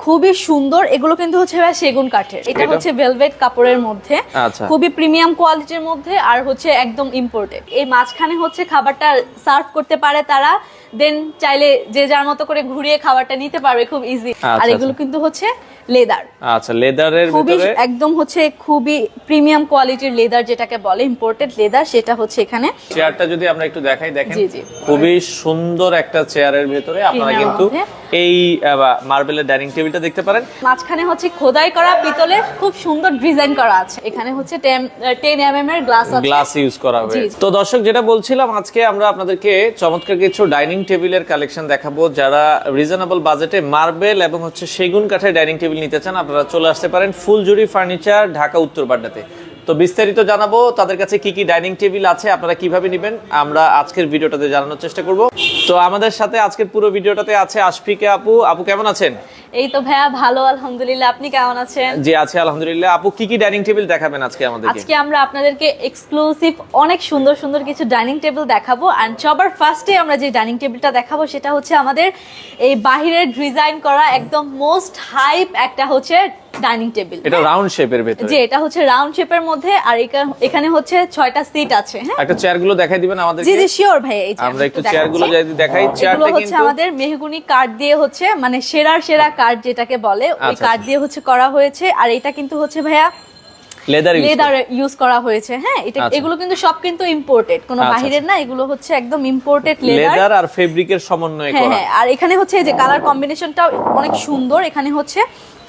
খুবই সুন্দর এগুলো কিন্তু হচ্ছে ভাই সেগুন কাঠের এটা? হচ্ছে ভেলভেট কাপড়ের মধ্যে আচ্ছা। খুবই প্রিমিয়াম কোয়ালিটির মধ্যে আর হচ্ছে একদম ইম্পোর্টেড এই মাঝখানে হচ্ছে খাবারটা সার্ভ করতে পারে তারা দেন চাইলে যে যার মতো করে ঘুরিয়ে খাবারটা নিতে পারবে খুব ইজি আচ্ছা, আর এগুলো আচ্ছা। কিন্তু হচ্ছে লেদার আচ্ছা লেদারের খুবই একদম হচ্ছে খুবই প্রিমিয়াম কোয়ালিটির লেদার যেটাকে বলে ইম্পোর্টেড লেদার সেটা হচ্ছে এখানে। চেয়ারটা যদি আমরা একটু দেখাই দেখেন। জি, জি। খুবই সুন্দর একটা চেয়ারের ভেতরে আপনারা কিন্তু এই মার্বেলের ডাইনিং টেবিলটা দেখতে পারেন। মাঝখানে হচ্ছে খোদাই করা পিতলে খুব সুন্দর ডিজাইন করা আছে। এখানে হচ্ছে টেন এম এম এর গ্লাস আছে। গ্লাস ইউজ করা হবে। তো দর্শক যেটা বলছিলাম আজকে আমরা আপনাদেরকে চমৎকার কিছু ডাইনিং টেবিলের কালেকশন দেখাবো যারা রিজনেবল বাজেটে মার্বেল এবং হচ্ছে সেগুন কাঠের ডাইনিং টেবিল নিতে চান, আপনারা চলে আসতে পারেন ফুলজুরি ফার্নিচার ঢাকা উত্তর বাড্ডাতে তো বিস্তারিত জানাব তাদের কাছে কি কি ডাইনিং টেবিল আছে আপনারা কীভাবে নেবেন আমরা আজকের ভিডিওটাতে জানানোর চেষ্টা করব। তো আমাদের সাথে আজকের পুরো ভিডিওটাতে আছে আশফিকে আপু। আপু কেমন আছেন? এই তো ভাইয়া ভালো আলহামদুলিল্লাহ। আপনি কেমন আছেন? জি আছে আলহামদুলিল্লাহ। আপু কি কি ডাইনিং টেবিল দেখাবেন আজকে আমাদেরকে? আজকে আমরা আপনাদেরকে এক্সক্লুসিভ অনেক সুন্দর সুন্দর কিছু ডাইনিং টেবিল দেখাবো। অ্যান্ড সবার ফার্স্টে আমরা যে ডাইনিং টেবিলটা দেখাবো সেটা হচ্ছে আমাদের এই বাহিরের ডিজাইন করা একদম মোস্ট হাইপ একটা হচ্ছে ডাইনিং টেবিল। এটা রাউন্ড শেপের ভেতরে। যে এটা হচ্ছে রাউন্ড শেপের মধ্যে আর এখানে হচ্ছে ছয়টা সিট আছে হ্যাঁ? একটা চেয়ারগুলো দেখাই দিবেন জি জি শিওর ভাই এই আমরা একটু চেয়ারগুলো যদি দেখাই চেয়ারটা হচ্ছে আমাদের মেহগুনি কাঠ দিয়ে হচ্ছে মানে সেরার সেরা কাঠ যেটাকে বলে ওই আচ্ছা, কাঠ আচ্ছা। দিয়ে হচ্ছে করা হয়েছে আর এটা কিন্তু হচ্ছে ভাইয়া লেদার লেদার ইউজ করা। হয়েছে হ্যাঁ? এটা আচ্ছা। এগুলো কিন্তু সব কিন্তু ইম্পোর্টেড কোনো বাহিরের না এগুলো হচ্ছে একদম ইম্পোর্টেড লেদার আর ফেব্রিকের সমন্বয় হ্যাঁ করা। হ্যাঁ আর এখানে হচ্ছে এই যে কালার কম্বিনেশনটাও অনেক সুন্দর এখানে হচ্ছে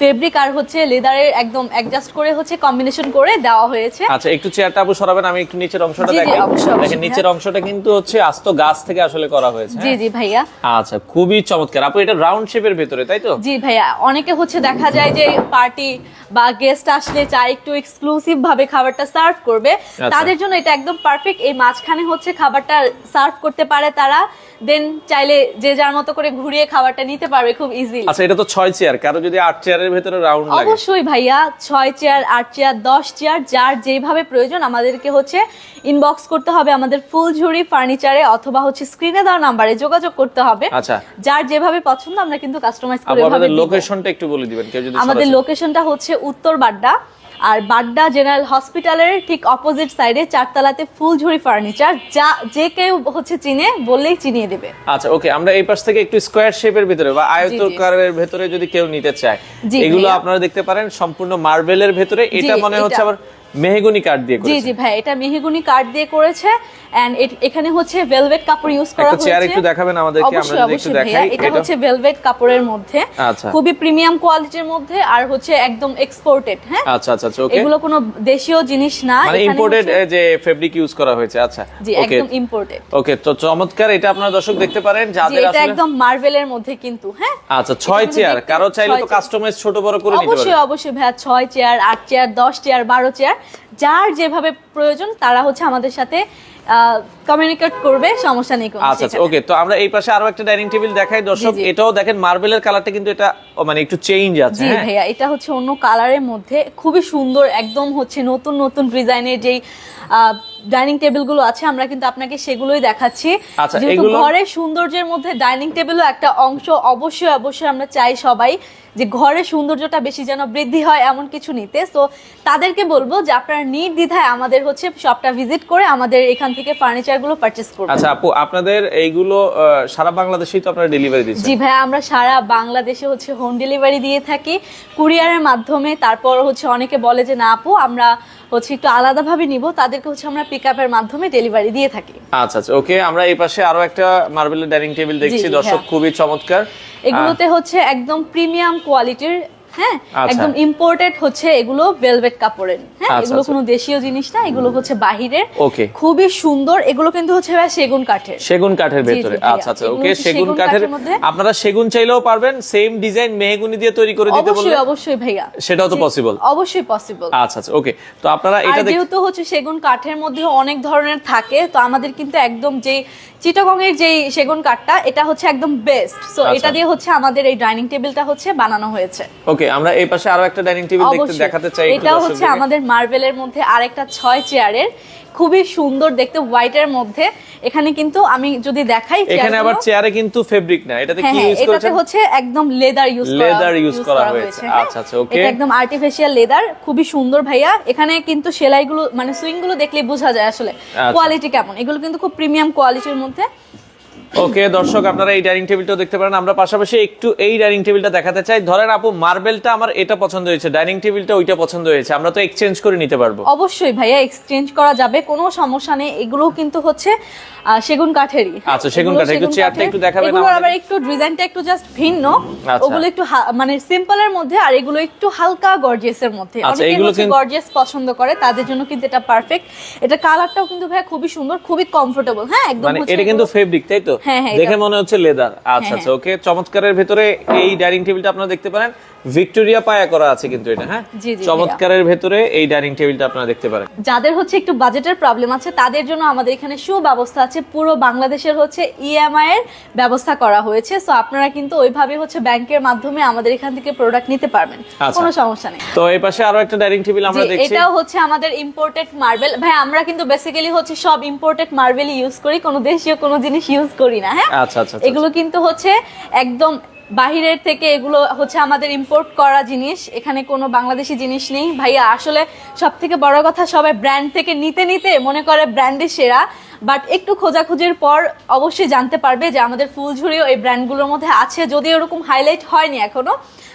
ফেব্রিক আর হচ্ছে লেদারের একদম অ্যাডজাস্ট করে হচ্ছে কম্বিনেশন করে দেওয়া হয়েছে। আচ্ছা একটু চেয়ারটা আপু সরাবেন আমি একটু নিচের অংশটা দেখাই দেখেন। নিচের অংশটা কিন্তু হচ্ছে আস্ত গাছ থেকে আসলে করা হয়েছে জি হ্যাঁ? জি ভাইয়া। আচ্ছা খুবই চমৎকার। আপু এটা রাউন্ড শেপের ভিতরে তাই তো? জি ভাইয়া। অনেকে হচ্ছে দেখা যায় যে পার্টি বা গেস্ট আসলে চাই একটু এক্সক্লুসিভ ভাবে খাবারটা সার্ভ করবে। তাদের জন্য এটা একদম পারফেক্ট এই মাঝখানে হচ্ছে খাবারটা সার্ভ করতে পারে তারা। দেন চাইলে যে যার মতো করে ঘুরিয়ে খাবারটা নিতে পারবে খুব ইজিলি আচ্ছা এটা তো ছয় চেয়ার কারও যদি আট চেয়ারের ভেতরে রাউন্ড লাগে? অবশ্যই ভাইয়া ছয় চেয়ার আট চেয়ার দশ চেয়ার যার যেভাবে প্রয়োজন আমাদেরকে হচ্ছে ইনবক্স করতে হবে আমাদের ফুলঝুরি ফার্নিচারে অথবা হচ্ছে স্ক্রিনে দেওয়া নাম্বারে যোগাযোগ করতে হবে। আচ্ছা। যার যেভাবে পছন্দ আমরা কিন্তু কাস্টমাইজ করে আমাদের লোকেশনটা একটু বলে দিবেন কেউ যদি আমাদের লোকেশনটা হচ্ছে উত্তর বাড্ডা আর বাড্ডা জেনারেল হসপিটালের ঠিক অপোজিট সাইডে চারতলাতে ফুলঝুরি ফার্নিচার যা যে কেউ হচ্ছে চিনে বললেই চিনিয়ে দেবে। আচ্ছা ওকে আমরা এই পাশ থেকে একটু স্কোয়ার শেপের ভিতরে বা আয়তকারের ভেতরে যদি কেউ নিতে চায় এগুলো আপনারা দেখতে পারেন সম্পূর্ণ মার্বেলের ভেতরে। এটা মনে হচ্ছে আবার মেহগনি কাঠ দিয়ে জি করেছে। জি ভাই এটা মেহগুনি কাঠ দিয়ে করেছে এন্ড এখানে হচ্ছে ভেলভেট কাপড় ইউজ করা হয়েছে। চেয়ার একটু দেখাবেন আমাদেরকে আমরা যদি একটু দেখাই এটা হচ্ছে ভেলভেট কাপড়ের মধ্যে। আচ্ছা। খুবই প্রিমিয়াম কোয়ালিটির মধ্যে আর হচ্ছে একদম এক্সপোর্টেড হ্যাঁ? আচ্ছা আচ্ছা আচ্ছা ওকে এগুলো কোনো দেশীয় জিনিস না মানে ইম্পোর্টেড যে ফেব্রিক ইউজ করা হয়েছে আচ্ছা জি একদম ইম্পোর্টেড ওকে তো চমৎকার এটা আপনারা দর্শক দেখতে পারেন জি যাদের এটা একদম মার্বেলের মধ্যে কিন্তু হ্যাঁ? আচ্ছা ছয় চেয়ার কারও চাইলে তো কাস্টমাইজ ছোট বড় করে নিতে অবশ্যই পারে। অবশ্যই ভাইয়া ছয় চেয়ার আট চেয়ার দশ চেয়ার বারো চেয়ার যার যেভাবে প্রয়োজন তারা হচ্ছে আমাদের সাথে কমিউনিকেট করবে সমস্যা নেই কোনো আচ্ছা আচ্ছা ওকে তো আমরা এই পাশে আরও একটা ডাইনিং টেবিল দেখাই দর্শক। এটাও দেখেন মার্বেলের কালারটা কিন্তু এটা মানে একটু চেঞ্জ আছে জি হ্যাঁ ভাইয়া এটা হচ্ছে অন্য কালারের মধ্যে খুবই সুন্দর একদম হচ্ছে নতুন নতুন ডিজাইনের যেই ডাইনিং টেবিলগুলো আছে আমরা কিন্তু আপনাকে সেগুলোই দেখাচ্ছি। আচ্ছা, যেহেতু ঘরের সৌন্দর্যের মধ্যে ডাইনিং টেবিলও একটা অংশ অবশ্যই অবশ্যই আমরা চাই সবাই যে ঘরের সৌন্দর্যটা বেশি যেন বৃদ্ধি হয় এমন কিছু নিতে। তো তাদেরকে বলব যে আপনারা নির্দ্বিধায় আমাদের হচ্ছে শপটা ভিজিট করে আমাদের এখান থেকে ফার্নিচারগুলো পারচেস করবেন আচ্ছা আপু আপনাদের এইগুলো সারা বাংলাদেশেই তো আপনারা ডেলিভারি দিচ্ছেন। জি ভাই আমরা সারা বাংলাদেশে হচ্ছে হোম ডেলিভারি দিয়ে থাকি। কুরিয়ারের মাধ্যমে তারপর হচ্ছে অনেকে বলে যে না আপু আমরা হচ্ছে একটু আলাদাভাবে নিব তাদেরকে হচ্ছে আমরা পিক আপের মাধ্যমে ডেলিভারি দিয়ে থাকি আচ্ছা আচ্ছা ওকে আমরা এই পাশে আরও একটা মার্বেলের ডাইনিং টেবিল দেখছি দর্শক হ্যাঁ। খুবই চমৎকার এগুলোতে হচ্ছে একদম প্রিমিয়াম কোয়ালিটির হ্যাঁ? আচ্ছা। একদম ইম্পোর্টেড হচ্ছে এগুলো ভেলভেট কাপড়ের। হ্যাঁ? আচ্ছা, এগুলো আচ্ছা। কোনো দেশীয় জিনিস না এগুলো হচ্ছে বাহিরের। ওকে। খুবই সুন্দর। এগুলো কিন্তু হচ্ছে ভাই সেগুন কাঠের। সেগুন কাঠের ভেতরে। আচ্ছা আচ্ছা ওকে সেগুন কাঠের আপনারা সেগুন চাইলেও পারবেন সেম ডিজাইন মেহগুনি দিয়ে তৈরি করে দিতে অবশ্যই বললে অবশ্যই ভাইয়া। সেটাও তো পসিবল অবশ্যই পসিবল আচ্ছা আচ্ছা ওকে। তো আপনারা এটা যেহেতু হচ্ছে সেগুন কাঠের মধ্যে অনেক ধরনের থাকে তো আমাদের কিন্তু একদম যে চিটাগং এর যে সেগুন কাঠটা এটা হচ্ছে একদম বেস্ট সো। এটা দিয়ে হচ্ছে আমাদের এই ডাইনিং টেবিলটা হচ্ছে বানানো হয়েছে। ওকে ওকে আমরা এই পাশে আরও একটা ডাইনিং টেবিল দেখতে দেখাতে চাই এটাও হচ্ছে আমাদের মার্বেলের মধ্যে আরেকটা ছয় চেয়ারের খুবই সুন্দর দেখতে হোয়াইটের মধ্যে। এখানে কিন্তু আমি যদি দেখাই এখানে আবার চেয়ারে কিন্তু ফেব্রিক না এটাতে হ্যাঁ কি হ্যাঁ ইউজ এটাতে করেছেন? হচ্ছে একদম লেদার ইউজ Leather use করা হয়েছে। আচ্ছা, আচ্ছা, okay. এটা একদম আর্টিফিশিয়াল লেদার খুবই সুন্দর ভাইয়া। এখানে কিন্তু সেলাইগুলো মানে সুইংগুলো দেখলে বোঝা যায় আসলে। আচ্ছা। কোয়ালিটি কেমন? এগুলো কিন্তু খুব প্রিমিয়াম কোয়ালিটির মধ্যে। ওকে দর্শক আপনারা এই ডাইনিং টেবিলটাও দেখতে পারেন। আমরা পাশাপাশি একটু এই ডাইনিং টেবিলটা দেখাতে চাই। ধরেন আপু মার্বেলটা আমার এটা পছন্দ হয়েছে ডাইনিং টেবিলটা ওইটা পছন্দ হয়েছে। আমরা তো এক্সচেঞ্জ করে নিতে পারব। অবশ্যই ভাইয়া এক্সচেঞ্জ করা যাবে কোনো সমস্যা নেই। এগুলো কিন্তু হচ্ছে সেগুন কাঠেরই। আচ্ছা, সেগুন কাঠের। একটু চেয়ারটা একটু দেখাবেন আমাদের? আবার একটু ডিজাইনটা একটু জাস্ট ভিন্ন। আচ্ছা। ওগুলো একটু মানে সিম্পলের মধ্যে আর এগুলো একটু হালকা গর্জিয়াসের মধ্যে। আচ্ছা, এগুলো কিন্তু- গর্জিয়াস পছন্দ করে তাদের জন্য কিন্তু এটা পারফেক্ট এটা কালারটাও কিন্তু ভাইয়া খুবই সুন্দর খুবই কমফোর্টেবল হ্যাঁ একদম মানে এটা কিন্তু ফেব্রিক তাই তো? দেখে মনে হচ্ছে লেদার আচ্ছা হ্যাঁ, আচ্ছা ওকে। চমৎকারের ভেতরে এই ডাইনিং টেবিলটা আপনারা দেখতে পারেন। ভিক্টোরিয়া পায়া করা আছে কিন্তু এটা হ্যাঁ? চমৎকারের ভেতরে এই ডাইনিং টেবিলটা আপনারা দেখতে পারেন। যাদের হচ্ছে একটু বাজেটের প্রবলেম আছে তাদের জন্য আমাদের এখানে সুব্যবস্থা আছে। পুরো বাংলাদেশের হচ্ছে ইএমআই এর ব্যবস্থা করা হয়েছে। সো আপনারা কিন্তু ওইভাবে হচ্ছে ব্যাংকের মাধ্যমে আমাদের এখান থেকে প্রোডাক্ট নিতে পারবেন। আচ্ছা। কোনো সমস্যা নেই। তো এই পাশে আরও একটা ডাইনিং টেবিল আমরা দেখছি। এটাও হচ্ছে আমাদের ইম্পোর্টেড মার্বেল ভাই আমরা কিন্তু বেসিক্যালি হচ্ছে সব ইম্পোর্টেড মার্বেলই ইউজ করি। কোনো দেশীয় কোনো জিনিস ইউজ করি না হ্যাঁ? আচ্ছা আচ্ছা আচ্ছা। এগুলো কিন্তু হচ্ছে একদম বাহিরের থেকে এগুলো হচ্ছে আমাদের ইম্পোর্ট করা জিনিস এখানে কোনো বাংলাদেশি জিনিস নেই। ভাইয়া আসলে সব থেকে বড় কথা সবাই ব্র্যান্ড থেকে নিতে নিতে মনে করে ব্র্যান্ডের সেরা বাট একটু খোঁজাখুঁজির পর অবশ্যই জানতে পারবে যে আমাদের ফুলঝুরিও এই ব্র্যান্ডগুলোর মধ্যে আছে যদি ওরকম হাইলাইট হয়নি এখনও।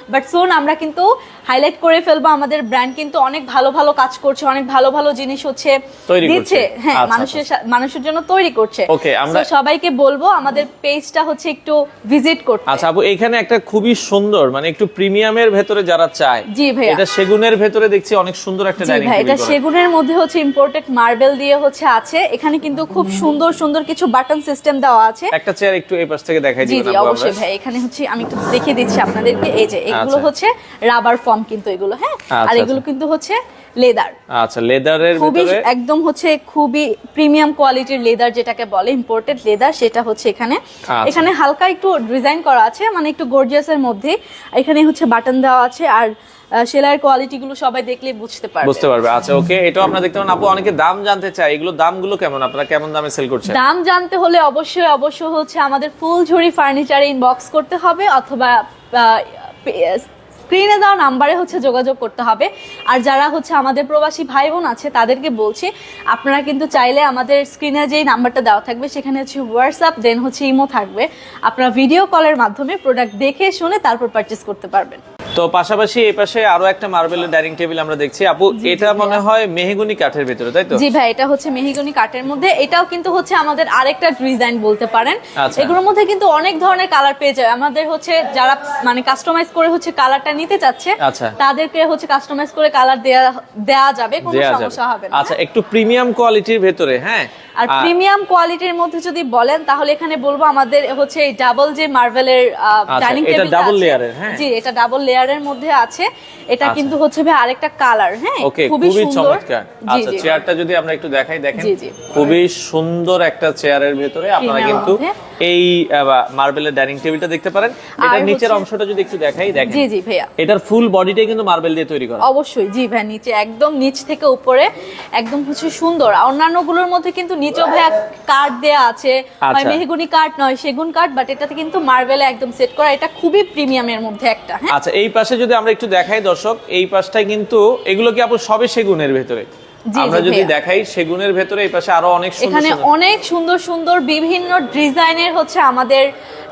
বাট সোন আমরা কিন্তু হাইলাইট করে ফেলব আমাদের ব্র্যান্ড কিন্তু অনেক ভালো ভালো কাজ করছে অনেক ভালো ভালো জিনিস হচ্ছে দিচ্ছে। হ্যাঁ আচ্ছা, মানুষের মানুষের জন্য তৈরি করছে। Okay, আমরা- সবাইকে বলব আমাদের পেজটা হচ্ছে একটু ভিজিট করতে। আচ্ছা আপু এখানে একটা খুবই সুন্দর মানে একটু প্রিমিয়ামের ভেতরে যারা চায় জি ভাইয়া। এটা সেগুনের ভেতরে দেখছি অনেক সুন্দর একটা ডাইনিং ভাই এটা সেগুনের মধ্যে হচ্ছে ইম্পোর্টেড মার্বেল দিয়ে হচ্ছে আছে। এখানে কিন্তু খুব সুন্দর সুন্দর কিছু বাটন সিস্টেম দেওয়া আছে। একটা চেয়ার একটু এই পাশ থেকে দেখাই দিবেন জি অবশ্যই ভাই এখানে হচ্ছে আমি একটু দেখিয়ে দিচ্ছি আপনাদেরকে। এই যে এগুলো আচ্ছা। হচ্ছে রাবার ফর্ম কিন্তু এগুলো হ্যাঁ? আর আচ্ছা, এগুলো আচ্ছা। কিন্তু হচ্ছে লেদার আচ্ছা লেদারের খুবই একদম হচ্ছে খুবই প্রিমিয়াম কোয়ালিটির লেদার যেটাকে বলে ইম্পোর্টেড লেদার সেটা হচ্ছে এখানে। আচ্ছা। এখানে হালকা একটু ডিজাইন করা আছে মানে একটু গর্জিয়াসের মধ্যে। এখানে হচ্ছে বাটন দেওয়া আছে আর সেলাইয়ের কোয়ালিটি গুলো সবাই দেখলে বুঝতে পারবে। বুঝতে পারবে। আচ্ছা ওকে এটাও আপনারা দেখতে পারেন আপু অনেকে দাম জানতে চায় এগুলো দামগুলো কেমন? আপনারা কেমন দামে সেল করছেন? দাম জানতে হলে অবশ্যই অবশ্যই হচ্ছে আমাদের ফুলঝুরি ফার্নিচারে ইনবক্স করতে হবে অথবা স্ক্রিনে দেওয়া নাম্বারে হচ্ছে যোগাযোগ করতে হবে। আর যারা হচ্ছে আমাদের প্রবাসী ভাই বোন আছে, তাদেরকে বলছি, আপনারা কিন্তু চাইলে আমাদের স্ক্রিনে যেই নাম্বারটা দেওয়া থাকবে, সেখানে হচ্ছে হোয়াটসঅ্যাপ দেন হচ্ছে ইমো থাকবে। আপনারা ভিডিও কলের মাধ্যমে প্রোডাক্ট দেখে, শুনে তারপর পারচেস করতে পারবেন। তো পাশাপাশি এই পাশে আরও একটা মার্বেলের ডাইনিং টেবিল আমরা দেখছি। আপু এটা মনে হয় মেহগুনি কাঠের ভিতরে তাই তো? জি ভাই এটা হচ্ছে মেহিগনি কাঠের মধ্যে। এটাও কিন্তু হচ্ছে আমাদের আরেকটা ডিজাইন বলতে পারেন। আচ্ছা। এগুলোর মধ্যে কিন্তু অনেক ধরনের কালার পেয়ে যায়। আমাদের হচ্ছে যারা মানে কাস্টমাইজ করে হচ্ছে কালারটা নিতে চাচ্ছে আচ্ছা। তাদেরকে হচ্ছে কাস্টমাইজ করে কালার দেয়া দেয়া যাবে কোনো সমস্যা হবে না। আচ্ছা একটু প্রিমিয়াম কোয়ালিটির ভেতরে হ্যাঁ? আর প্রিমিয়াম কোয়ালিটির মধ্যে যদি বলেন তাহলে এখানে বলব আমাদের হচ্ছে এই ডাবল যে মার্বেলের ডাইনিং এটা টেবিল double layer এর, হ্যাঁ? জি এটা ডাবল লেয়ারের মধ্যে আছে। এটা। কিন্তু হচ্ছে ভাই আরেকটা কালার হ্যাঁ? খুবই সুন্দর। আচ্ছা চেয়ারটা যদি আমরা একটু দেখাই দেখেন। খুবই সুন্দর একটা চেয়ারের ভেতরে আপনারা কিন্তু এই মার্বেলের ডাইনিং টেবিলটা দেখতে পারেন। এটার নিচের অংশটা যদি একটু দেখাই দেখেন। জি জি ভাইয়া। এটার ফুল বডিটাই কিন্তু মার্বেল দিয়ে তৈরি করা। অবশ্যই জি ভাই নিচে একদম নিচ থেকে উপরে একদম হচ্ছে সুন্দর। অন্যান্যগুলোর মধ্যে কিন্তু নিচেও ভাইয়া কাঠ দেয়া আছে। হয় আচ্ছা। মেহগুনি কাঠ নয় সেগুন কাঠ বাট এটাতে কিন্তু মার্বেলে একদম সেট করা। এটা খুবই প্রিমিয়ামের মধ্যে একটা হ্যাঁ? আচ্ছা এই পাশে যদি আমরা একটু দেখাই দর্শক এই পাশটায় কিন্তু এগুলো কি আপু সবে সেগুনের ভেতরে? আমরা যদি দেখাই সেগুনের ভেতরে এই পাশে আরও অনেক সুন্দর এখানে অনেক সুন্দর সুন্দর বিভিন্ন ডিজাইনের হচ্ছে আমাদের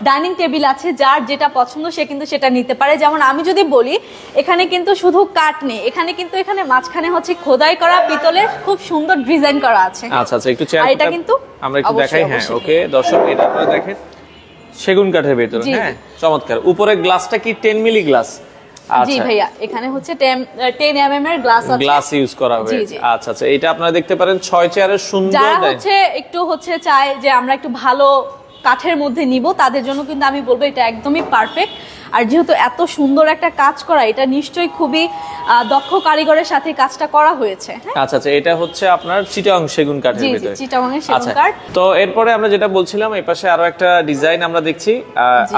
ডাইনিং টেবিল আছে যার যেটা পছন্দ সে কিন্তু সেটা নিতে পারে। যেমন আমি যদি বলি এখানে কিন্তু শুধু কাঠ নেই এখানে কিন্তু এখানে মাঝখানে হচ্ছে খোদাই করা পিতলের খুব সুন্দর ডিজাইন করা আছে। আচ্ছা আচ্ছা একটু চেয়ার এটা কিন্তু আমরা একটু দেখাই হ্যাঁ ওকে দর্শক এটা আপনারা দেখেন। সেগুন কাঠের ভেতরে। হ্যাঁ চমৎকার। উপরে গ্লাসটা কি 10 মিলি গ্লাস জি আচ্ছা ভাইয়া এখানে হচ্ছে টেন এম এম এর গ্লাস আছে। গ্লাস ইউজ করা জি, হয়েছে। আচ্ছা আচ্ছা এটা আপনারা দেখতে পারেন ছয় চেয়ারের সুন্দর যারা। হচ্ছে একটু হচ্ছে চায় যে আমরা একটু ভালো কাঠের মধ্যে নিব তাদের জন্য কিন্তু আমি বলব এটা একদমই পারফেক্ট আর যেহেতু এত সুন্দর একটা কাজ করা এটা নিশ্চয়ই খুবই দক্ষ কারিগরের সাথে কাজটা করা হয়েছে হ্যাঁ? আচ্ছা আচ্ছা এটা হচ্ছে আপনার চিটাং সেগুন কাঠের ভিতরে। চিটাগাংয়ের সেগুন আচ্ছা কাঠ। তো এরপরে আমরা যেটা বলছিলাম এই পাশে আরও একটা ডিজাইন আমরা দেখছি।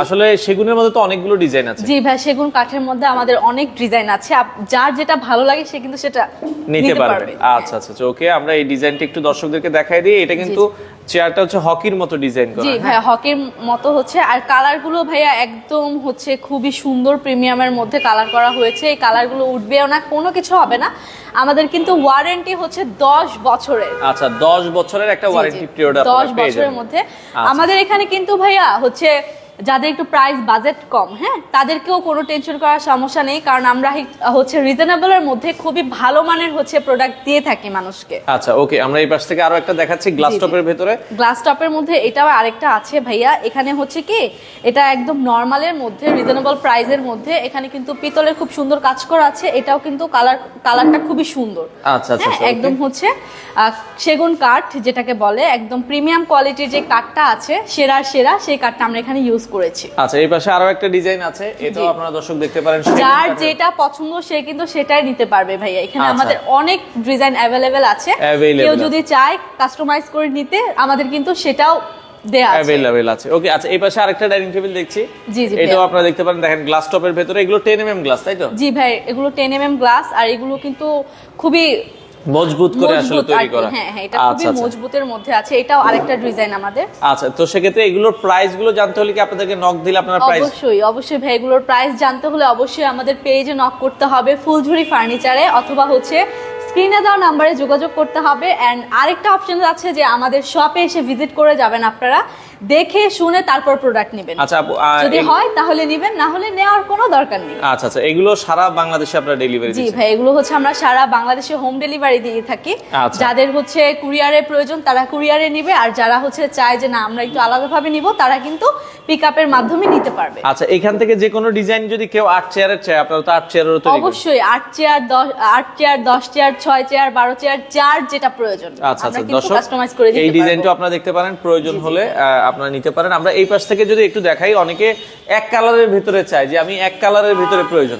আসলে সেগুনের মধ্যে তো অনেকগুলো ডিজাইন আছে। জি ভাই সেগুন কাঠের মধ্যে আমাদের অনেক ডিজাইন আছে। যার যেটা ভালো লাগে সে কিন্তু সেটা নিতে পারবে। আচ্ছা আচ্ছা ওকে আমরা এই ডিজাইনটা একটু দর্শকদেরকে দেখাই দিই। এটা কিন্তু চেয়ারটা হচ্ছে হকির মতো ডিজাইন করা জি হ্যাঁ? হকির মতো হচ্ছে। আর কালারগুলো ভাইয়া একদম হচ্ছে খুবই সুন্দর প্রিমিয়ামের মধ্যে কালার করা হয়েছে এই কালারগুলো উঠবেও না কোনো কিছু হবে না আমাদের কিন্তু ওয়ারেন্টি হচ্ছে দশ বছরের আচ্ছা দশ বছরের একটা। ওয়ারেন্টি পিরিয়ড দশ আপনারা পেয়ে বছরের মধ্যে আচ্ছা। আমাদের এখানে কিন্তু ভাইয়া হচ্ছে যাদের একটু প্রাইস বাজেট কম হ্যাঁ? তাদেরকেও কোনো টেনশন করার সমস্যা নেই কারণ আমরা হচ্ছে রিজনেবলের মধ্যে খুবই ভালো মানের হচ্ছে প্রোডাক্ট দিয়ে থাকি মানুষকে। আচ্ছা ওকে আমরা এই পাশ থেকে আরও একটা দেখাচ্ছি গ্লাস। টপের ভেতরে। গ্লাস টপের মধ্যে এটাও আরেকটা আছে ভাইয়া এখানে হচ্ছে কি এটা একদম নর্মালের মধ্যে রিজনেবল প্রাইসের মধ্যে এখানে কিন্তু পিতলের খুব সুন্দর কাজ করা আছে এটাও কিন্তু কালার কালারটা খুবই সুন্দর। আচ্ছা আচ্ছা হ্যাঁ, আচ্ছা, একদম হচ্ছে সেগুন কাঠ যেটাকে বলে একদম প্রিমিয়াম কোয়ালিটির যে কাঠটা আছে সেরা সেরা সেই কাঠটা আমরা এখানে ইউজ করেছি। আচ্ছা এই পাশে আরও একটা ডিজাইন আছে এটাও আপনারা দর্শক দেখতে পারেন যার যেটা পছন্দ সে কিন্তু সেটাই নিতে পারবে ভাইয়া। এখানে আচ্ছা। আমাদের অনেক ডিজাইন অ্যাভেলেবেল আছে। কেউ যদি চায় কাস্টমাইজ করে নিতে আমাদের কিন্তু সেটাও দেয়া আছে। ওকে আচ্ছা এই পাশে আরেকটা ডাইনিং টেবিল দেখছি। জি, জি, এটাও আপনারা দেখতে পারেন দেখেন গ্লাস টপের ভেতরে। এগুলো গ্লাস তাই তো? জি ভাই এগুলো টেন এম এম গ্লাস আর এগুলো কিন্তু খুবই মজবুত করে আসলে তৈরি করা। হ্যাঁ হ্যাঁ এটা খুবই আচ্ছা আচ্ছা। মজবুতের মধ্যে আছে এটাও আরেকটা ডিজাইন আমাদের। আচ্ছা তো সেক্ষেত্রে এগুলোর প্রাইসগুলো জানতে হলে কি আপনাদেরকে নক দিলে আপনারা প্রাইস অবশ্যই অবশ্যই ভাই এগুলোর প্রাইস জানতে হলে অবশ্যই আমাদের পেজে নক করতে হবে ফুলঝুরি ফার্নিচারে অথবা হচ্ছে স্ক্রিনে দেওয়া নাম্বারে যোগাযোগ করতে হবে। অ্যান্ড আরেকটা অপশন আছে যে আমাদের শপে এসে ভিজিট করে যাবেন আপনারা। দেখে শুনে তারপর প্রোডাক্ট নেবেন। আচ্ছা যদি হয় তাহলে নেবেন না হলে নেওয়ার কোনো দরকার নেই। আচ্ছা আচ্ছা এগুলো সারা বাংলাদেশে আপনারা ডেলিভারি জি ভাই এগুলো হচ্ছে আমরা সারা বাংলাদেশে হোম ডেলিভারি দিয়ে থাকি। আচ্ছা। যাদের হচ্ছে কুরিয়ারের প্রয়োজন তারা কুরিয়ারে নিবে আর যারা হচ্ছে চায় যে না আমরা একটু আলাদাভাবে নিব তারা কিন্তু পিক আপের মাধ্যমে নিতে পারবে। আচ্ছা এখান থেকে যে কোনো ডিজাইন যদি কেউ আট চেয়ারের চায় আপনারা তো আট চেয়ারেরও তৈরি অবশ্যই আট চেয়ার দশ আট চেয়ার দশ চেয়ার ছয় চেয়ার বারো চেয়ার চার যেটা প্রয়োজন। আচ্ছা আচ্ছা দর্শক কাস্টমাইজ করে দিতে এই ডিজাইনটা আপনারা দেখতে পারেন। প্রয়োজন হলে আপনারা নিতে পারেন। আমরা এই পাশ থেকে যদি একটু দেখাই অনেকে এক কালারের ভিতরে চায় যে আমি এক কালারের ভিতরে প্রয়োজন।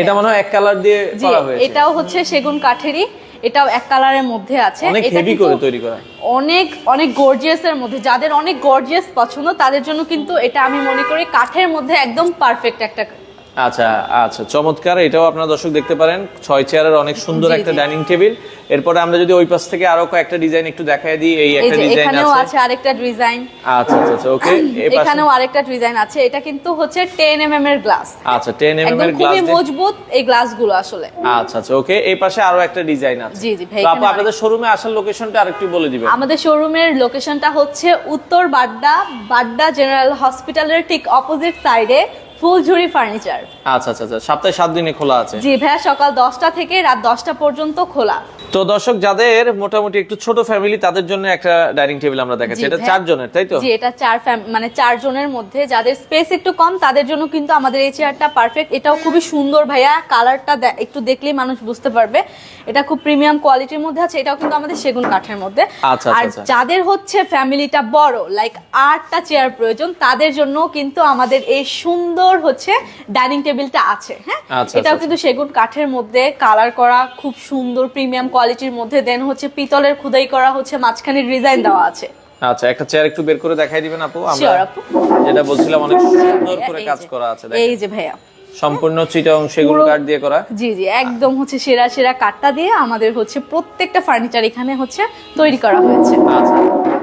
এটা মনে হয় এক কালার দিয়ে করা হয়েছে। এটাও হচ্ছে সেগুন কাঠেরই। এটাও এক কালারের মধ্যে আছে। অনেক হেভি করে তৈরি করা। অনেক অনেক গর্জিয়াস এর মধ্যে। যাদের অনেক গর্জিয়াস পছন্দ তাদের জন্য কিন্তু এটা আমি মনে করি কাঠের মধ্যে একদম পারফেক্ট একটা আচ্ছা আচ্ছা চমৎকার। এটাও আপনারা দর্শক দেখতে পারেন। ছয় চেয়ারের অনেক সুন্দর একটা ডাইনিং টেবিল। এরপরে আমরা যদি ওই পাশ থেকে আরও কয়েকটা ডিজাইন একটু দেখাই দিই। এই একটা ডিজাইন এখানেও আছে। আছে আরেকটা ডিজাইন। আচ্ছা আচ্ছা আচ্ছা ওকে। এখানেও আরেকটা ডিজাইন আছে। এটা কিন্তু হচ্ছে টেন এম এম এর গ্লাস আচ্ছা 10 এমএম এর গ্লাস খুবই মজবুত এই গ্লাসগুলো আসলে। আচ্ছা আচ্ছা ওকে। এই পাশে আরও একটা ডিজাইন আছে। জি, জি, ভাই, তো আপু আপনাদের শোরুমে আসার লোকেশনটা আরেকটু বলে দিবেন। আমাদের শোরুমের লোকেশনটা হচ্ছে উত্তর বাড্ডা বাড্ডা জেনারেল হসপিটালের ঠিক অপোজিট সাইডে ফুলঝুরি ফার্নিচার আচ্ছা আচ্ছা আচ্ছা। সপ্তাহে সাত দিনে খোলা আছে। জি ভাইয়া সকাল দশটা থেকে রাত দশটা পর্যন্ত খোলা। তো দর্শক যাদের মোটামুটি একটু ছোট ফ্যামিলি তাদের জন্য একটা ডাইনিং টেবিল আমরা দেখাচ্ছি। এটা। চার জনের তাই তো? জি এটা চার মানে চার জনের মধ্যে যাদের স্পেস একটু কম তাদের জন্য কিন্তু আমাদের এই চেয়ারটা পারফেক্ট এটাও খুবই সুন্দর ভাইয়া। কালারটা একটু দেখলেই মানুষ বুঝতে পারবে। এটা খুব প্রিমিয়াম কোয়ালিটির মধ্যে আছে এটাও কিন্তু আমাদের সেগুন কাঠের মধ্যে। আচ্ছা, আর আচ্ছা। যাদের হচ্ছে ফ্যামিলিটা বড় লাইক আটটা চেয়ার প্রয়োজন তাদের জন্য কিন্তু আমাদের এই সুন্দর হচ্ছে ডাইনিং টেবিলটা আছে হ্যাঁ? আচ্ছা, এটাও আচ্ছা, কিন্তু সেগুন কাঠের মধ্যে কালার করা খুব সুন্দর প্রিমিয়াম কোয়ালিটির মধ্যে দেন হচ্ছে পিতলের খুদাই করা হচ্ছে মাঝখানে ডিজাইন দেওয়া আছে। আচ্ছা একটা চেয়ার একটু বের করে দেখাই দিবেন আপু? আমরা যেটা বলছিলাম অনেক সুন্দর করে কাজ করা আছে। এই যে ভাইয়া। সম্পূর্ণ চিটাং সেগুন কাঠ দিয়ে করা। জি জি একদম হচ্ছে সেরা সেরা কাঠটা দিয়ে আমাদের হচ্ছে প্রত্যেকটা ফার্নিচার এখানে হচ্ছে তৈরি করা হয়েছে। আচ্ছা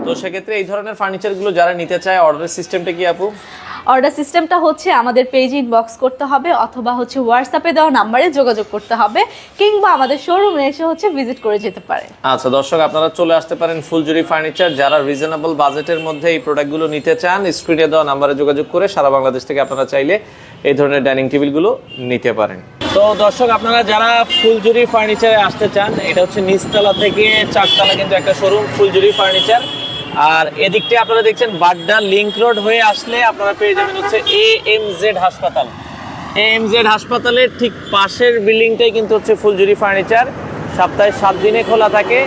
তো সেক্ষেত্রে এই ধরনের ফার্নিচারগুলো যারা নিতে চায় অর্ডার সিস্টেমটা কি আপু? অর্ডার সিস্টেমটা হচ্ছে আমাদের পেজে ইনবক্স করতে হবে অথবা হচ্ছে হোয়াটসঅ্যাপে দেওয়া নাম্বারে যোগাযোগ করতে হবে, কিংবা আমাদের শোরুমে এসে হচ্ছে ভিজিট করে যেতে পারে আচ্ছা দর্শক, আপনারা চলে আসতে পারেন ফুলজুরি ফার্নিচার যারা রিজনেবল বাজেটের মধ্যে এই প্রোডাক্টগুলো নিতে চান স্ক্রিনে দেওয়া নাম্বারে যোগাযোগ করে সারা বাংলাদেশ থেকে আপনারা চাইলে এই ধরনের ডাইনিং টেবিলগুলো নিতে পারেন। তো দর্শক, আপনারা যারা ফুলজুরি ফার্নিচারে আসতে চান, এটা হচ্ছে নিচতলা থেকে চারতলা কিন্তু একটা শোরুম ফুলজুরি ফার্নিচার আর এদিকটা আপনারা দেখছেন বাড্ডা লিংক রোড হয়ে আসলে আপনারা পেয়ে যাবেন হচ্ছে এ এম জেড হাসপাতাল। এ এম জেড হাসপাতালের ঠিক পাশের বিল্ডিংটাই কিন্তু হচ্ছে ফুলজুরি ফার্নিচার। সপ্তাহে সাত দিনে খোলা থাকে।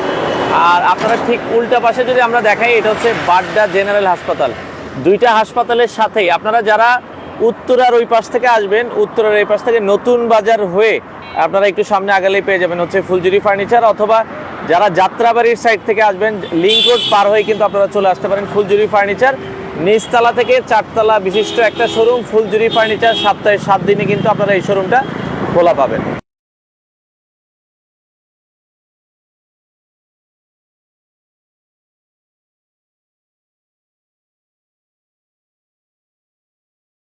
আর আপনারা ঠিক উল্টা পাশে যদি আমরা দেখাই, এটা হচ্ছে বাড্ডা জেনারেল হাসপাতাল। দুইটা হাসপাতালের সাথেই আপনারা যারা উত্তরার ওই পাশ থেকে আসবেন, উত্তরার এই পাশ থেকে নতুন বাজার হয়ে আপনারা একটু সামনে আগালেই পেয়ে যাবেন হচ্ছে ফুলজুরি ফার্নিচার অথবা যারা যাত্রাবাড়ির সাইড থেকে আসবেন লিঙ্ক রোড পার হয়ে কিন্তু আপনারা চলে আসতে পারেন ফুলজুরি ফার্নিচার নিচতলা থেকে চারতলা বিশিষ্ট একটা শোরুম ফুলজুরি ফার্নিচার সপ্তাহে সাত দিনে কিন্তু আপনারা এই শোরুমটা খোলা পাবেন।